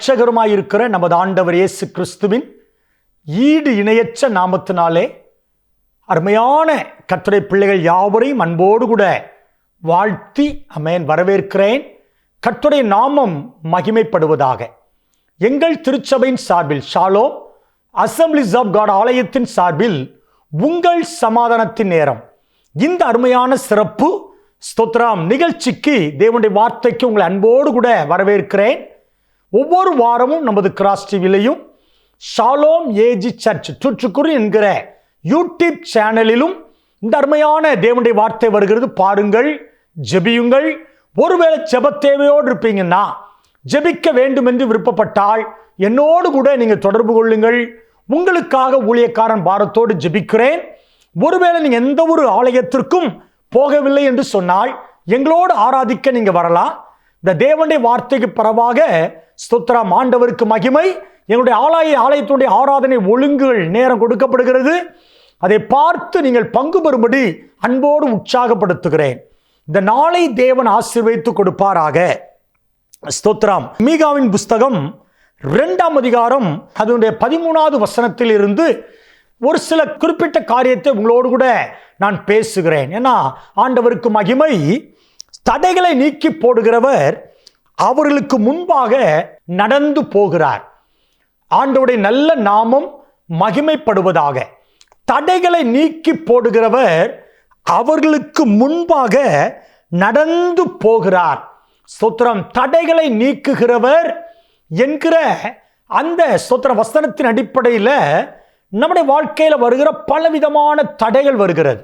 இரட்சகருமாயிருக்கிற நமது ஆண்டவர் இயேசு கிறிஸ்துவின் ஈடு இணையற்ற நாமத்தினாலே அருமையான கத்துரை பிள்ளைகள் யாவரையும் அன்போடு கூட வாழ்த்தி அமேன் வரவேற்கிறேன். கர்த்தருடைய நாமம் மகிமைப்படுவதாக. எங்கள் திருச்சபையின் சார்பில் ஷாலோ அசம்பிளிஸ் ஆஃப் காட் ஆலயத்தின் சார்பில் உங்கள் சமாதானத்தின் நேரம். இந்த அருமையான சிறப்பு ஸ்தோத்ராம் நிகழ்ச்சிக்கு தேவனுடைய வார்த்தைக்கு உங்களை அன்போடு கூட வரவேற்கிறேன். ஒவ்வொரு வாரமும் நமது கிராஸ் டிவிலையும் ஷாலோம் ஏஜி சர்ச் சுற்றுக்குறி என்கிற யூடியூப் சேனலிலும் இந்த அருமையான தேவனுடைய வார்த்தை வருகிறது. பாருங்கள் ஜெபியுங்கள். ஒருவேளை ஜெப தேவையோடு இருப்பீங்கன்னா ஜெபிக்க வேண்டும் என்று விருப்பப்பட்டால் என்னோடு கூட நீங்கள் தொடர்பு கொள்ளுங்கள். உங்களுக்காக ஊழியக்காரன் பாரத்தோடு ஜெபிக்கிறேன். ஒருவேளை நீங்கள் எந்த ஒரு ஆலயத்திற்கும் போகவில்லை என்று சொன்னால் எங்களோடு ஆராதிக்க நீங்கள் வரலாம். இந்த தேவனுடைய வார்த்தைக்கு பரவாக ஸ்தோத்திரம். ஆண்டவருக்கு மகிமை. எங்களுடைய ஆலய ஆலயத்தினுடைய ஆராதனை ஒழுங்குகள் நேரம் கொடுக்கப்படுகிறது. அதை பார்த்து நீங்கள் பங்கு பெறும்படி அன்போடு உற்சாகப்படுத்துகிறேன். இந்த நாளை தேவன் ஆசீர்வைத்து கொடுப்பாராக. ஸ்தோத்ராம் மீகாவின் புஸ்தகம் ரெண்டாம் அதிகாரம் அதனுடைய பதிமூணாவது வசனத்தில் இருந்து ஒரு சில குறிப்பிட்ட காரியத்தை உங்களோடு கூட நான் பேசுகிறேன். ஏன்னா ஆண்டவருக்கு மகிமை. தடைகளை நீக்கி போடுகிறவர் அவர்களுக்கு முன்பாக நடந்து போகிறார். ஆண்டோடைய நல்ல நாமம் மகிமைப்படுவதாக. தடைகளை நீக்கி போடுகிறவர் அவர்களுக்கு முன்பாக நடந்து போகிறார். ஸ்தோத்திரம். தடைகளை நீக்குகிறவர் என்கிற அந்த ஸ்தோத்திர வசனத்தின் அடிப்படையில் நம்முடைய வாழ்க்கையில் வருகிற பலவிதமான தடைகள் வருகிறது.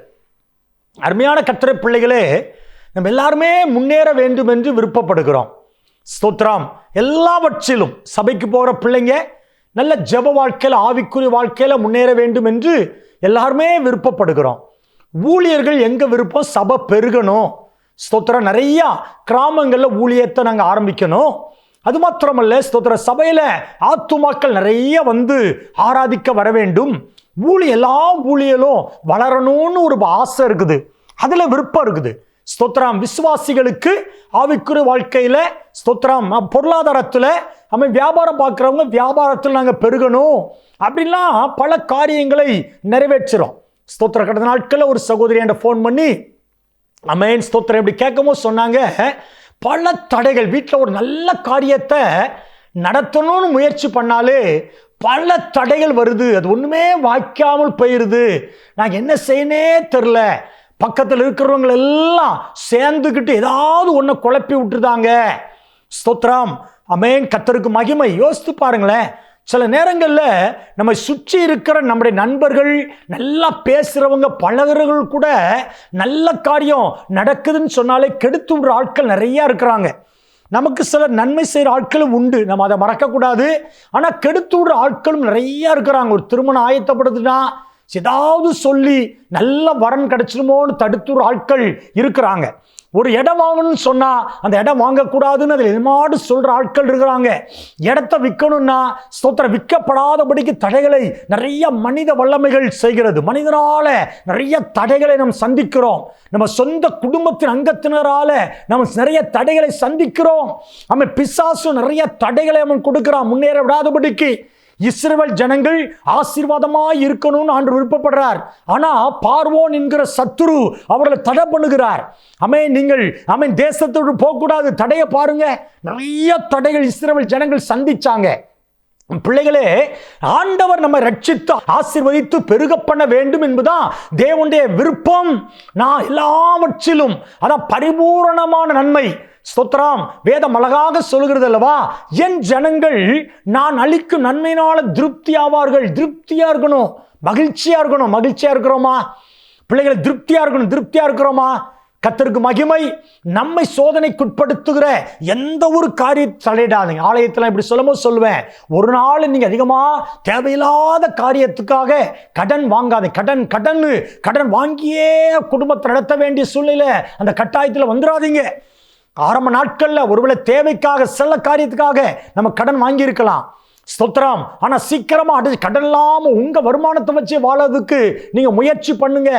அருமையான கத்திரை பிள்ளைகளே நம்ம எல்லாருமே முன்னேற வேண்டும் என்று விருப்பப்படுகிறோம். ஸ்தோத்ராம் எல்லாவற்றிலும் சபைக்கு போகிற பிள்ளைங்க நல்ல ஜெப வாழ்க்கையில் ஆவிக்குரிய வாழ்க்கையில் முன்னேற வேண்டும் என்று எல்லாருமே விருப்பப்படுகிறோம். ஊழியர்கள் எங்கே விருப்பம்? சபை பெருகணும். ஸ்தோத்திரம் நிறையா கிராமங்களில் ஊழியத்தை நாங்கள் ஆரம்பிக்கணும். அது மாத்திரமல்ல ஸ்தோத்திர சபையில் ஆத்துமாக்கள் நிறைய வந்து ஆராதிக்க வர வேண்டும். ஊழி எல்லா ஊழியலும் வளரணும்னு ஒரு ஆசை இருக்குது. அதில் விருப்பம் இருக்குது. ஸ்தோத்ராம் விசுவாசிகளுக்கு ஆவிக்குறு வாழ்க்கையில் ஸ்தோத்ராம் பொருளாதாரத்தில் நம்ம வியாபாரம் பார்க்குறவங்க வியாபாரத்தில் நாங்கள் பெருகணும். அப்படின்லாம் பல காரியங்களை நிறைவேற்றுறோம். ஸ்தோத்திர கடந்த நாட்களில் ஒரு சகோதரி என்கிட்ட ஃபோன் பண்ணி அமேன் ஸ்தோத்திரம். இப்படி கேட்கும்போது சொன்னாங்க பல தடைகள் வீட்டில் ஒரு நல்ல காரியத்தை நடத்தணும்னு முயற்சி பண்ணாலே பல தடைகள் வருது. அது ஒன்றுமே வாய்க்காமல் போயிடுது நான் என்ன செய்யனே தெரில பக்கத்தில் இருக்கிறவங்க எல்லாம் சேர்ந்துக்கிட்டு ஏதாவது ஒன்று குழப்பி விட்டுருதாங்க. ஸ்தோத்ரம் அமேன் கத்தருக்கு மகிமை. யோசித்து பாருங்களேன். சில நேரங்களில் நம்ம சுற்றி இருக்கிற நம்முடைய நண்பர்கள் நல்லா பேசுகிறவங்க பழகிறவர்கள் கூட நல்ல காரியம் நடக்குதுன்னு சொன்னாலே கெடுத்து விடுற ஆட்கள் நிறையா இருக்கிறாங்க. நமக்கு சில நன்மை செய்கிற ஆட்களும் உண்டு. நம்ம அதை மறக்கக்கூடாது. ஆனால் கெடுத்து விடுற ஆட்களும் நிறையா இருக்கிறாங்க. ஒரு திருமணம் ஆயத்தப்படுதுன்னா ஏதாவது சொல்லி நல்ல வரன் கிடைச்சிருமோன்னு தடுத்துற ஆட்கள் இருக்கிறாங்க. ஒரு இடம் வாங்கணும்னு சொன்னால் அந்த இடம் வாங்கக்கூடாதுன்னு அதில் எதமாடு சொல்கிற ஆட்கள் இருக்கிறாங்க. இடத்த விற்கணும்னா ஸ்தோத்திரம் விற்கப்படாதபடிக்கு தடைகளை நிறைய மனித வல்லமைகள் செய்கிறது. மனிதனால நிறைய தடைகளை நாம் சந்திக்கிறோம். நம்ம சொந்த குடும்பத்தின் அங்கத்தினரால் நம்ம நிறைய தடைகளை சந்திக்கிறோம். நம்ம பிசாசும் நிறைய தடைகளை அவன் கொடுக்குறான். முன்னேற விடாதபடிக்கு இஸ்ரேல் ஜனங்கள் ஆசீர்வாதமாய் இருக்கணும்னு ஆண்டு விருப்பப்படுறார். ஆனால் பார்வோன் என்கிற சத்துரு அவர்களை தடை பண்ணுகிறார். அமே நீங்கள் அமே தேசத்தோடு போகக்கூடாது. தடையை பாருங்க. நிறைய தடைகள் இஸ்ரேல் ஜனங்கள் சந்திச்சாங்க. பிள்ளைகளே ஆண்டவர் நம்ம ரட்சித்து ஆசிர்வதித்து பெருக பண்ண வேண்டும் என்பதுதான் தேவனுடைய விருப்பம். நான் எல்லாவற்றிலும் அதான் பரிபூரணமான நன்மை. ஸ்தோத்ராம் வேதம் அழகாக சொல்கிறது அல்லவா என் ஜனங்கள் நான் அளிக்கும் நன்மையினால திருப்தி ஆவார்கள். திருப்தியாக இருக்கணும். மகிழ்ச்சியாக இருக்கணும். மகிழ்ச்சியாக இருக்கிறோமா? பிள்ளைகளை திருப்தியாக இருக்கணும். திருப்தியாக இருக்கிறோமா? கத்தருக்கு மகிமை நம்மை சோதனைக்குட்படுத்துகிற எந்த ஒரு காரியத்தை தலையிடாதீங்க. ஆலயத்தில் இப்படி சொல்லும்போது சொல்லுவேன். ஒரு நாள் நீங்கள் அதிகமாக தேவையில்லாத காரியத்துக்காக கடன் வாங்காதீங்க. கடன் கடன் கடன் வாங்கியே குடும்பத்தை நடத்த வேண்டிய சூழ்நிலை அந்த கட்டாயத்தில் வந்துடாதீங்க. ஆரம்ப நாட்களில் ஒருவேளை தேவைக்காக செல்ல காரியத்துக்காக நம்ம கடன் வாங்கியிருக்கலாம். ஸ்தோத்திரம். ஆனால் சீக்கிரமாக அடி கடன் இல்லாமல் உங்கள் வருமானத்தை வச்சு வாழறதுக்கு நீங்கள் முயற்சி பண்ணுங்க.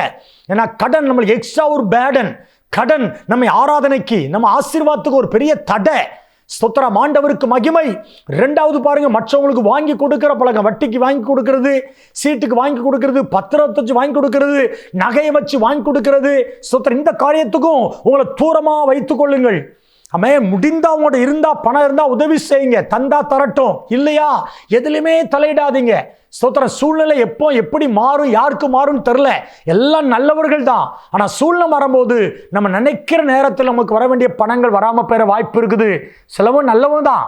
ஏன்னா கடன் நம்மளுக்கு எக்ஸ்ட்ரா ஒரு பேடன் கடன் நம்ம ஆராதனைக்கு நம்ம ஆசீர்வாதத்துக்கு ஒரு பெரிய தடை. ஸ்தோத்திரம் ஆண்டவருக்கு மகிமை. ரெண்டாவது பாருங்கள் மற்றவங்களுக்கு வாங்கி கொடுக்குற பழக்கம் வட்டிக்கு வாங்கி கொடுக்கறது சீட்டுக்கு வாங்கி கொடுக்கறது பத்திரத்தை வச்சு வாங்கி கொடுக்கறது நகையை வச்சு வாங்கி கொடுக்கறது. ஸ்தோத்திரம் இந்த காரியத்துக்கும் உங்களை தூரமாக வைத்து கொள்ளுங்கள். அமே முடிந்தா உங்கள்கிட்ட இருந்தால் பணம் இருந்தால் உதவி செய்யுங்க. தந்தா தரட்டும். இல்லையா? எதுலையுமே தலையிடாதீங்க. ஸ்தோத்திர சூழ்நிலை எப்போ எப்படி மாறும் யாருக்கு மாறும்னு தெரில எல்லாம் நல்லவர்கள் தான். ஆனால் சூழ்நிலை வரும்போது நம்ம நினைக்கிற நேரத்தில் நமக்கு வர வேண்டிய பணங்கள் வராமல் பெற வாய்ப்பு இருக்குது. சிலவும் நல்லவன் தான்.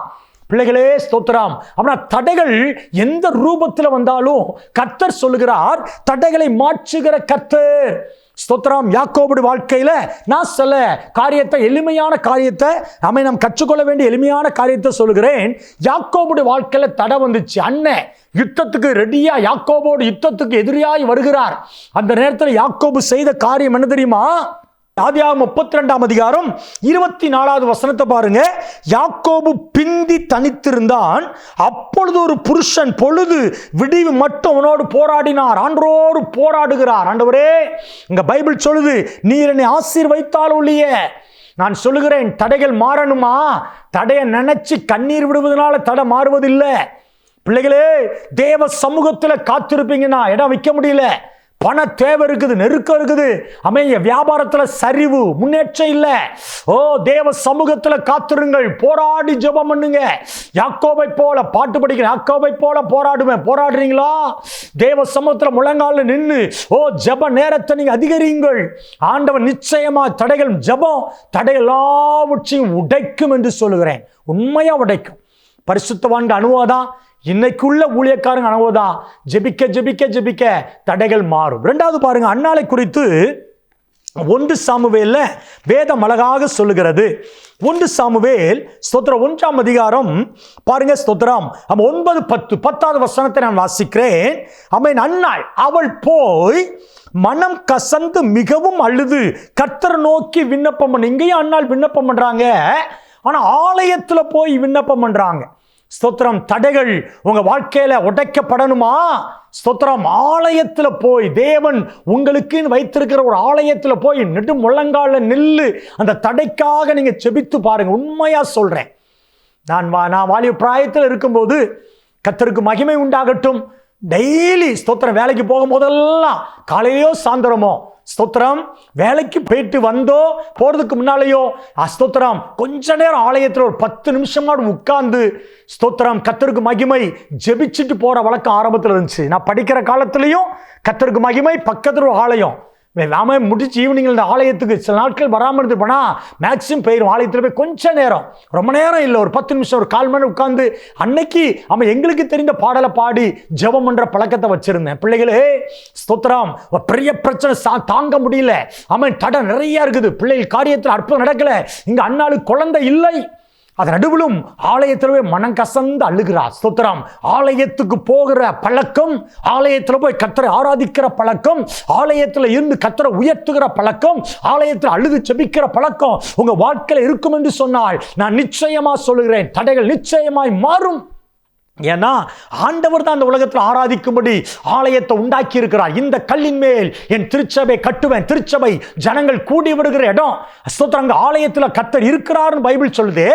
பிள்ளைகளே ஸ்தோத்திரம். அப்படின்னா தடைகள் எந்த ரூபத்தில் வந்தாலும் கர்த்தர் சொல்லுகிறார் தடைகளை மாற்றுகிற கர்த்தர். ஸ்தோத்திரம். யாக்கோபுடைய வாழ்க்கையில் நான் சில காரியத்தை எளிமையான காரியத்தை நம்மை நாம் கற்றுக்கொள்ள வேண்டிய எளிமையான காரியத்தை சொல்லுகிறேன். யாக்கோபுடைய வாழ்க்கையில் தடை வந்துச்சு. அண்ணன் யுத்தத்துக்கு ரெடியா யாக்கோபோடு யுத்தத்துக்கு எதிரியாய் வருகிறார். அந்த நேரத்தில் யாக்கோபு செய்த காரியம் என்ன தெரியுமா? ஆதியாக முப்பத்தி ரெண்டாம் அதிகாரம் இருபத்தி நாலாவது வசனத்தை பாருங்க. யாக்கோபு பிந்தி தனித்திருந்தான். அப்பொழுது ஒரு புருஷன் பொழுது விடிவு மட்டும் அவனோடு போராடினார். ஆண்டோடு போராடுகிறார். ஆண்டவரே இங்க பைபிள் சொல்லுது நீர் என்னை ஆசீர்வைத்தால் ஒழிய. நான் சொல்லுகிறேன் தடைகள் மாறணுமா? தடையை நினைச்சு கண்ணீர் விடுவதனால தடை மாறுவதில்லை. பிள்ளைகளே தேவ சமூகத்தில் காத்திருப்பீங்கன்னா இடம் வைக்க முடியல. பண தேவை இருக்குது நெருக்கம் இருக்குது. அமைய வியாபாரத்தில் சரிவு முன்னேற்றம் இல்லை. ஓ தேவ சமூகத்தில் காத்திருங்கள் போராடி ஜெபம் பண்ணுங்க. யாக்கோவை போல பாட்டு படிக்கிற யாக்கோவை போல போராடுவேன் போராடுறீங்களா? தேவ சமூகத்தில் முழங்கால நின்று ஓ ஜெப நேரத்தை நீங்கள் அதிகரியுங்கள். ஆண்டவன் நிச்சயமா தடைகள் ஜெபம் தடைகள் எல்லாவற்றையும் உடைக்கும் என்று சொல்லுகிறேன். உண்மையாக உடைக்கும். பரிசுத்தவான்கள் அனுபவம் இன்னைக்குள்ள ஊழியக்காரங்க அனுபவம் ஜெபிக்க ஜெபிக்க ஜெபிக்க தடைகள் மாறும். ரெண்டாவது பாருங்க அன்னாலை குறித்து ஒன்று சாமுவேல வேதம் அழகாக சொல்லுகிறது. ஒன்று சாமுவேல் ஸ்தோத்திரம் ஒன்றாம் அதிகாரம். பாருங்க ஸ்தோத்திரம். அவன் ஒன்பது பத்து பத்தாவது வசனத்தை நான் வாசிக்கிறேன். அம்மன் அன்னாள் அவள் போய் மனம் கசந்து மிகவும் அழுது. கர்த்தர் நோக்கி விண்ணப்பம் பண்ண இங்கேயும் அன்னாள் விண்ணப்பம் பண்ணுறாங்க ஆனால் ஆலயத்தில் போய் விண்ணப்பம் பண்ணுறாங்க ஸ்தோத்திரம் தடைகள் உங்கள் வாழ்க்கையில் உடைக்கப்படணுமா? ஸ்தோத்திரம் ஆலயத்தில் போய் தேவன் உங்களுக்குன்னு வைத்திருக்கிற ஒரு ஆலயத்தில் போய் நெடு முழங்கால நில்லு அந்த தடைக்காக நீங்கள் செபித்து பாருங்கள் உண்மையாக சொல்கிறேன் நான் வா நான் வாலிய பிராயத்தில் இருக்கும்போது கத்தருக்கு மகிமை உண்டாகட்டும். டெய்லி ஸ்தோத்திரம் வேலைக்கு போகும்போதெல்லாம் காலையிலையோ சாயந்தரமோ ஸ்தோத்திரம். வேலைக்கு போயிட்டு வந்தோ போறதுக்கு முன்னாலேயோ ஆ, ஸ்தோத்திரம் கொஞ்ச நேரம் ஆலயத்தில் ஒரு பத்து நிமிஷமாடு உட்கார்ந்து ஸ்தோத்திரம் கத்தருக்கு மகிமை. ஜெபிச்சுட்டு போற வழக்கம் ஆரம்பத்தில் இருந்துச்சு. நான் படிக்கிற காலத்துலேயும் கத்தருக்கு மகிமை பக்கத்தில் ஒரு ஆலயம். நாம முடிச்சு ஈவினிங் இந்த ஆலயத்துக்கு சில நாட்கள் வராமல் இருந்து போனா மேக்ஸிமம் போயிடும் ஆலயத்தில் போய் கொஞ்ச நேரம். ரொம்ப நேரம் இல்லை. ஒரு பத்து நிமிஷம் ஒரு கால் மணி உட்காந்து அன்னைக்கு அவன் எங்களுக்கு தெரிந்த பாடலை பாடி ஜெபம் பண்ற பழக்கத்தை வச்சிருந்தேன். பிள்ளைகளே ஸ்தோத்திரம். பெரிய பிரச்சனை சா- தாங்க முடியல. அவன் தடை நிறைய இருக்குது. பிள்ளைகள் காரியத்தில் அற்புதம் நடக்கல. இங்க அண்ணாளுக்கு குழந்தை இல்லை. அது நடுவிலும் போய் மனம் கசந்து அழுகிறார். ஸ்தோத்திரம். ஆலயத்துக்கு போகிற பழக்கம் ஆலயத்தில் போய் கத்தரை ஆராதிக்கிற பழக்கம் ஆலயத்தில் இருந்து கத்தரை உயர்த்துகிற பழக்கம் ஆலயத்தில் அழுது செபிக்கிற பழக்கம் உங்கள் வாழ்க்கையில் இருக்கும் என்று சொன்னால் நான் நிச்சயமாக சொல்லுகிறேன். தடைகள் நிச்சயமாய் மாறும். ஏன்னா ஆண்டவர் தான் அந்த உலகத்தில் ஆராதிக்கும்படி ஆலயத்தை உண்டாக்கி இருக்கிறார் இந்த கல்லின் மேல் என் திருச்சபை கட்டுவேன். திருச்சபை ஜனங்கள் கூடி விடுகிற இடம். ஸ்தோத்திரம் அங்க ஆலயத்தில் கத்தர் இருக்கிறார்னு பைபிள் சொல்லுது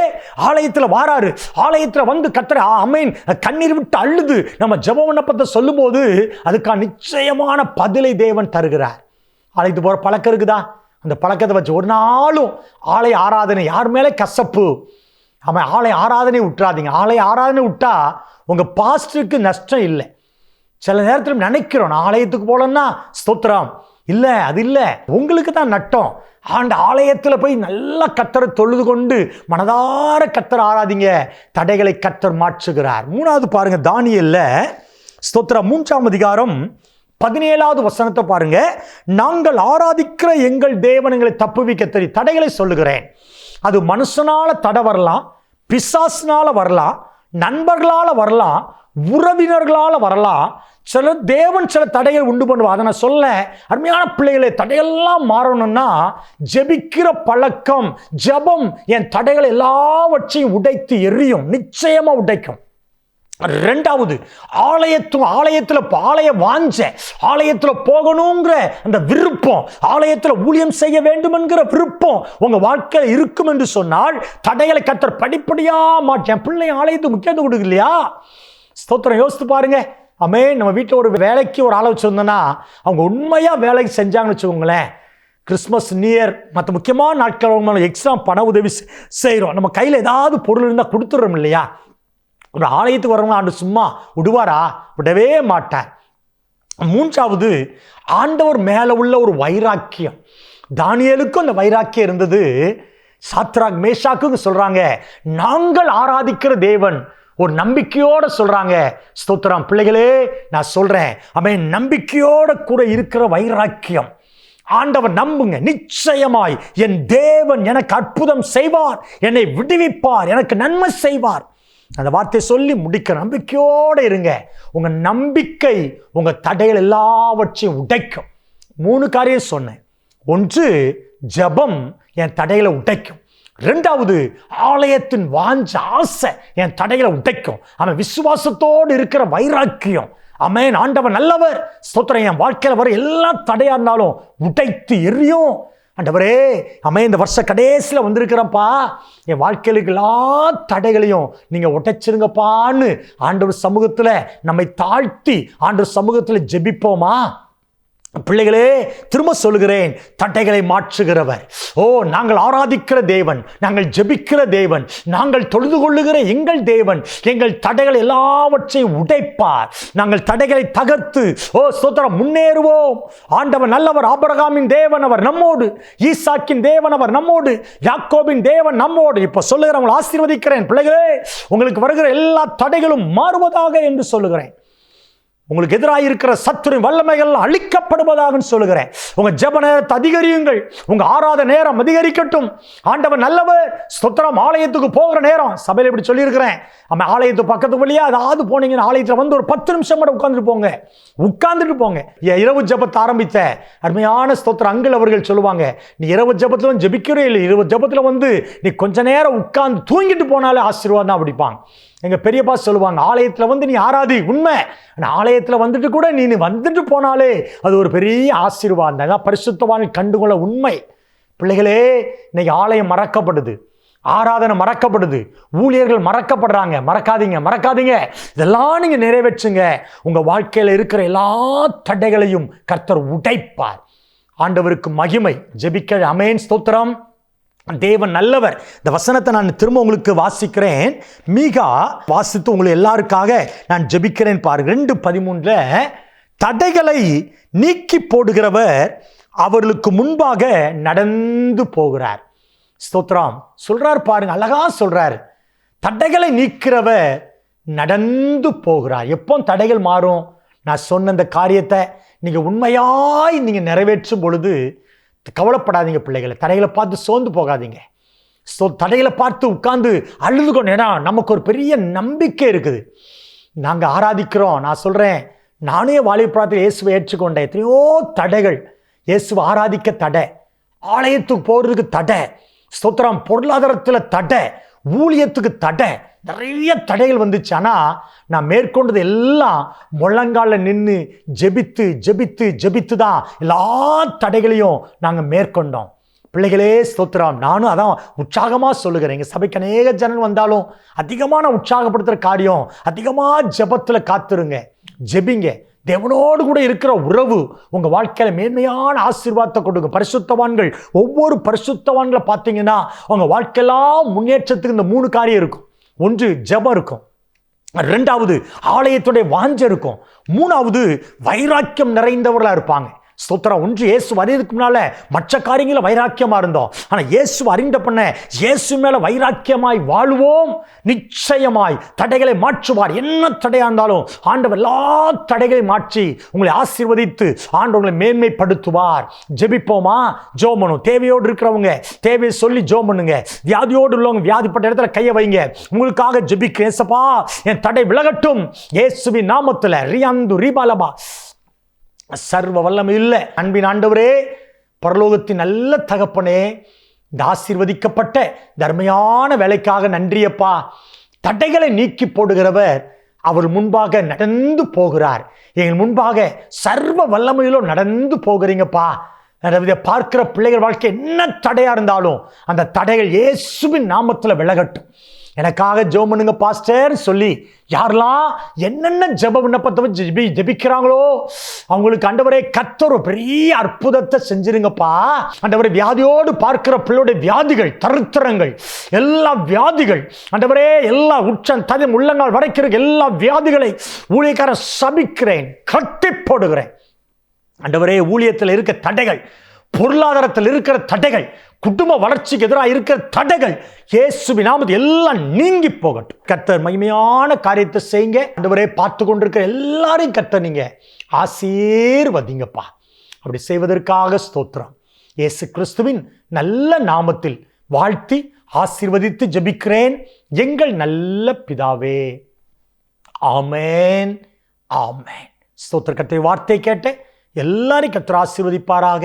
ஆலயத்தில் வாராரு. ஆலயத்தில் வந்து கத்தர் அமீன் கண்ணீர் விட்டு அழுது. நம்ம ஜெப விண்ணப்பத்தை சொல்லும்போது அதுக்கான நிச்சயமான பதிலை தேவன் தருகிறார். ஆலயத்துக்கு போகிற பழக்கம் இருக்குதா? அந்த பழக்கத்தை வச்சு ஒரு நாளும் ஆலய ஆராதனை யார் மேலே கசப்பு? ஆமாம் ஆலை ஆராதனை விட்டுறாதீங்க ஆலை ஆராதனை விட்டா உங்கள் பாஸ்டருக்கு நஷ்டம் இல்லை. சில நேரத்தில் நினைக்கிறோம் நான் ஆலயத்துக்கு போகலன்னா ஸ்தோத்திரம். இல்லை அது இல்லை. உங்களுக்கு தான் நட்டம். ஆண்ட ஆலயத்தில் போய் நல்லா கத்தரை தொழுது கொண்டு மனதார கத்தர் ஆராதிங்க. தடைகளை கத்தர் மாற்றுகிறார். மூணாவது பாருங்கள் தானியல்ல ஸ்தோத்திரம் மூன்றாம் அதிகாரம் பதினேழாவது வசனத்தை பாருங்க. நாங்கள் ஆராதிக்கிற எங்கள் தேவனங்களை தப்புவிக்க தெரியும். தடைகளை சொல்லுகிறேன். அது மனுஷனால தடை வரலாம் பிசாஸ்னால வரலாம் நண்பர்களால் வரலாம் உறவினர்களால் வரலாம். சில தேவன் சில தடைகள் உண்டு பண்ணுவா அதை நான் சொல்ல அருமையான பிள்ளைகளை தடையெல்லாம் மாறணும்னா ஜெபிக்கிற பழக்கம் ஜெபம் என் தடைகள் எல்லாவற்றையும் உடைத்து எரியும் நிச்சயமாக உடைக்கும். ரெண்டாவது ஆலயத்து ஆலயத்தில் ஆலய வாஞ்ச ஆலயத்தில் போகணுங்கிற அந்த விருப்பம் ஆலயத்தில் ஊழியம் செய்ய வேண்டும் என்கிற விருப்பம் உங்கள் வாழ்க்கையில் இருக்கும் என்று சொன்னால் தடைகளை கத்தர் படிப்படியாக மாட்டேன் பிள்ளை ஆலயத்துக்கு முக்கியத்துவம் கொடுக்கு இல்லையா? ஸ்தோத்திரம் யோசித்து பாருங்க. அமே நம்ம வீட்டில் ஒரு வேலைக்கு ஒரு ஆளை வச்சுருந்தோன்னா அவங்க உண்மையாக வேலைக்கு செஞ்சாங்கன்னு வச்சுக்கோங்களேன். கிறிஸ்மஸ் நியூ இயர் மற்ற முக்கியமான நாட்கள் எக்ஸ்ட்ரா பண உதவி செய்கிறோம் நம்ம கையில் ஏதாவது பொருள் இருந்தால் கொடுத்துட்றோம் இல்லையா? ஒரு ஆலயத்துக்கு வரவங்க ஆண்டு சும்மா விடுவாரா? விடவே மாட்டார். மூன்றாவது ஆண்டவர் மேலே உள்ள ஒரு வைராக்கியம். தானியலுக்கும் அந்த வைராக்கியம் இருந்தது. சாத்ராக் மேஷாக்கு சொல்கிறாங்க நாங்கள் ஆராதிக்கிற தேவன். ஒரு நம்பிக்கையோட சொல்கிறாங்க ஸ்தோத்திரம். பிள்ளைகளே நான் சொல்கிறேன் அவன் நம்பிக்கையோட கூட இருக்கிற வைராக்கியம். ஆண்டவர் நம்புங்க. நிச்சயமாய் என் தேவன் எனக்கு அற்புதம் செய்வார். என்னை விடுவிப்பார். எனக்கு நன்மை செய்வார். அந்த வார்த்தையை சொல்லி முடிக்க நம்பிக்கையோடு இருங்க. உங்கள் நம்பிக்கை உங்கள் தடைகள் எல்லாவற்றையும் உடைக்கும். மூணு காரியம் சொன்னேன். ஒன்று ஜெபம் என் தடைகளை உடைக்கும். ரெண்டாவது ஆலயத்தின் வாஞ்ச ஆசை என் தடைகளை உடைக்கும். அவன் விசுவாசத்தோடு இருக்கிற வைராக்கியம். அமேன் ஆண்டவன் நல்லவர். ஸ்தோத்திரம் என் வாழ்க்கையில் வர எல்லா தடையாக இருந்தாலும் உடைத்து எரியும் ஆண்டவரே அம்மே இந்த வருஷ கடைசியில் வந்திருக்கிறப்பா என் வாழ்க்கையிலுக்கு எல்லா தடைகளையும் நீங்கள் உடைச்சிருங்கப்பான்னு ஆண்டவர் சமூகத்தில் நம்மை தாழ்த்தி ஆண்டவர் சமூகத்தில் ஜெபிப்போமா? பிள்ளைகளே திரும்ப சொல்லுகிறேன் தட்டைகளை மாற்றுகிறவர். ஓ நாங்கள் ஆராதிக்கிற தேவன் நாங்கள் ஜெபிக்கிற தேவன் நாங்கள் தொழுது கொள்ளுகிற எங்கள் தேவன் எங்கள் தடைகள் எல்லாவற்றையும் உடைப்பார். நாங்கள் தடைகளை தகர்த்து ஓ சோதரம் முன்னேறுவோம். ஆண்டவர் நல்லவர் ஆபரகாமின் தேவன் அவர் நம்மோடு ஈசாக்கின் தேவன் அவர் நம்மோடு யாக்கோபின் தேவன் நம்மோடு. இப்போ சொல்லுகிறவங்களை ஆசீர்வதிக்கிறேன் பிள்ளைகளே உங்களுக்கு வருகிற எல்லா தடைகளும் மாறுவதாக என்று சொல்லுகிறேன். உங்களுக்கு எதிராக இருக்கிற சத்துரு வல்லமைகள் அழிக்கப்படுவதாக சொல்லுகிறேன். உங்க ஜெப நேரத்தை அதிகரியுங்கள் உங்க ஆறாத நேரம் அதிகரிக்கட்டும். ஆண்டவன் நல்லவர். சுத்திரம் ஆலயத்துக்கு போகிற நேரம். சபையில் இப்படி சொல்லியிருக்கிறேன். நம்ம ஆலயத்து பக்கத்து வழியா அதாவது போனீங்கன்னா ஆலயத்தில் வந்து ஒரு பத்து நிமிஷம் மட்டும் உட்காந்துட்டு போங்க. உட்காந்துட்டு போங்க. ஏன் இரவு ஜெபத்தை ஆரம்பித்த. அருமையான ஸ்தோத்திரம். அங்கிள் அவர்கள் சொல்லுவாங்க நீ இரவு ஜெபத்தில் ஜபிக்கிறே இல்லை. இரவு ஜெபத்தில் வந்து நீ கொஞ்ச நேரம் உட்கார்ந்து தூங்கிட்டு போனாலே ஆசீர்வாதம் தான் அப்படிப்பாங்க எங்கள் பெரியப்பா சொல்லுவாங்க ஆலயத்தில் வந்து நீ ஆராதி உண்மை. ஆனால் ஆலயத்தில் வந்துட்டு கூட நீ வந்துட்டு போனாலே அது ஒரு பெரிய ஆசீர்வாதம். தான் பரிசுத்தவான் கண்டுகொள்ள உண்மை. பிள்ளைகளே இன்னைக்கு ஆலயம் மறக்கப்படுது. ஆராதனை மறக்கப்படுது. ஊழியர்கள் மறக்கப்படுறாங்க. மறக்காதீங்க மறக்காதீங்க. இதெல்லாம் நீங்கள் நிறைவேற்றுங்க. உங்கள் வாழ்க்கையில் இருக்கிற எல்லா தடைகளையும் கர்த்தர் உடைப்பார். ஆண்டவருக்கு மகிமை. ஜெபிக்க அமேன். ஸ்தோத்திரம். தேவன் நல்லவர். இந்த வசனத்தை நான் திரும்ப உங்களுக்கு வாசிக்கிறேன். மீகா வாசித்து உங்களை எல்லாருக்காக நான் ஜெபிக்கிறேன் பாருங்க. ரெண்டு பதிமூணில் தடைகளை நீக்கி போடுகிறவர் அவர்களுக்கு முன்பாக நடந்து போகிறார். ஸ்தோத்ராம் சொல்கிறார் பாருங்க அழகா சொல்கிறார் தடைகளை நீக்கிறவர் நடந்து போகிறார். எப்போ தடைகள் மாறும்? நான் சொன்ன அந்த காரியத்தை நீங்கள் உண்மையாய் நீங்கள் நிறைவேற்றும் பொழுது கவலைப்படாதீங்க பிள்ளைகளை. தடைகளை பார்த்து சோர்ந்து போகாதீங்க. ஸோ தடைகளை பார்த்து உட்காந்து அழுது கொண்டு ஏன்னா நமக்கு ஒரு பெரிய நம்பிக்கை இருக்குது. நாங்கள் ஆராதிக்கிறோம். நான் சொல்கிறேன் நானே வாலிபுரத்தில் இயேசுவை ஏற்றுக்கொண்டேன் எத்தனையோ தடைகள். இயேசுவை ஆராதிக்க தடை. ஆலயத்துக்கு போகிறதுக்கு தடை. ஸ்தோத்திரம் பொருளாதாரத்தில் தடை. ஊழியத்துக்கு தடை. நிறைய தடைகள் வந்துச்சு. ஆனால் நான் மேற்கொண்டது எல்லாம் முழங்கால நின்று ஜெபித்து ஜெபித்து ஜெபித்து தான் எல்லா தடைகளையும் நாங்கள் மேற்கொண்டோம். பிள்ளைகளே ஸ்தோத்திரம். நானும் அதான் உற்சாகமாக சொல்லுகிறேன். எங்கள் சபைக்கு அநேக ஜனங்கள் வந்தாலும் அதிகமான உற்சாகப்படுத்துகிற காரியம் அதிகமாக ஜெபத்தில் காத்துருங்க ஜெபிங்க. தேவனோடு கூட இருக்கிற உறவு உங்கள் வாழ்க்கையில் மேன்மையான ஆசீர்வாதத்தை கொடுங்க பரிசுத்தவான்கள் ஒவ்வொரு பரிசுத்தவான்களை பார்த்தீங்கன்னா உங்கள் வாழ்க்கையெல்லாம் முன்னேற்றத்துக்கு இந்த மூணு காரியம் இருக்கும். ஒன்று ஜெபம் இருக்கும். ரெண்டாவது ஆலயத்துடைய வாஞ்ச இருக்கும். மூணாவது வைராக்கியம் நிறைந்தவர்களாக இருப்பாங்க. ஸ்தோத்திரம். ஒன்று இயேசு வரையதுக்கு முன்னால் மற்ற காரியங்களில் வைராக்கியமாக இருந்தோம். ஆனால் இயேசு அறிந்த பண்ண இயேசு மேலே வைராக்கியமாய் வாழ்வோம். நிச்சயமாய் தடைகளை மாற்றுவார். என்ன தடையாக இருந்தாலும் ஆண்டவர் எல்லா தடைகளையும் மாற்றி உங்களை ஆசீர்வதித்து ஆண்டவங்களை மேன்மைப்படுத்துவார். ஜெபிப்போமா? ஜோ பண்ணும் தேவையோடு இருக்கிறவங்க தேவையை சொல்லி ஜோ பண்ணுங்க. வியாதியோடு உள்ளவங்க வியாதிப்பட்ட இடத்துல கையை வைங்க. உங்களுக்காக ஜெபிக்கிறேன். ஏசப்பா என் தடை விலகட்டும். இயேசுவின் நாமத்தில். ரியாந்து ரீபாலபா. சர்வ வல்லமை இல்லை. அன்பின் ஆண்டவரே பரலோகத்தின் நல்ல தகப்பனே இந்த ஆசீர்வதிக்கப்பட்ட தர்மையான வேலைக்காக நன்றியப்பா. தடைகளை நீக்கி போடுகிறவர் அவர் முன்பாக நடந்து போகிறார். எங்கள் முன்பாக சர்வ வல்லமையிலோ நடந்து போகிறீங்கப்பா. அதாவது பார்க்கிற பிள்ளைகள் வாழ்க்கை என்ன தடையா இருந்தாலும் அந்த தடைகள் இயேசுவின் நாமத்தில் விலகட்டும். எனக்காக ஜெபம் பண்ணுங்க பாஸ்டர். சொல்லி யாரெல்லாம் என்னென்ன ஜெப விண்ணப்பத்தை ஜெபி ஜெபிக்கிறாங்களோ அவங்களுக்கு ஆண்டவரே கத்தர் ஒரு பெரிய அற்புதத்தை செஞ்சிருங்கப்பா. ஆண்டவரே வியாதியோடு பார்க்கிற பிள்ளையோட வியாதிகள் தருத்திரங்கள் எல்லா வியாதிகள் ஆண்டவரே எல்லா உச்சம் ததி உள்ளங்கால் வரைக்கிற எல்லா வியாதிகளை ஊழியக்கார சபிக்கிறேன் கட்டி போடுகிறேன் ஆண்டவரே ஊழியத்தில் இருக்க தடைகள் பொருளாதாரத்தில் இருக்கிற தடைகள் குடும்ப வளர்ச்சிக்கு எதிராக இருக்கிற தடைகள் இயேசுவி நாமது எல்லாம் நீங்கி போகட்டும். கர்த்தர் மகிமையான காரியத்தை செய்யுங்க. அந்தவரே பார்த்து கொண்டிருக்கிற எல்லாரையும் கர்த்தர் நீங்க ஆசீர்வதிங்கப்பா. அப்படி செய்வதற்காக ஸ்தோத்திரம். இயேசு கிறிஸ்துவின் நல்ல நாமத்தில் வாழ்த்தி ஆசீர்வதித்து ஜெபிக்கிறேன். எங்கள் நல்ல பிதாவே. ஆமேன். ஆமேன். ஸ்தோத்திர கத்தை வார்த்தை கேட்டு எல்லாரையும் கத்திர ஆசீர்வதிப்பாராக.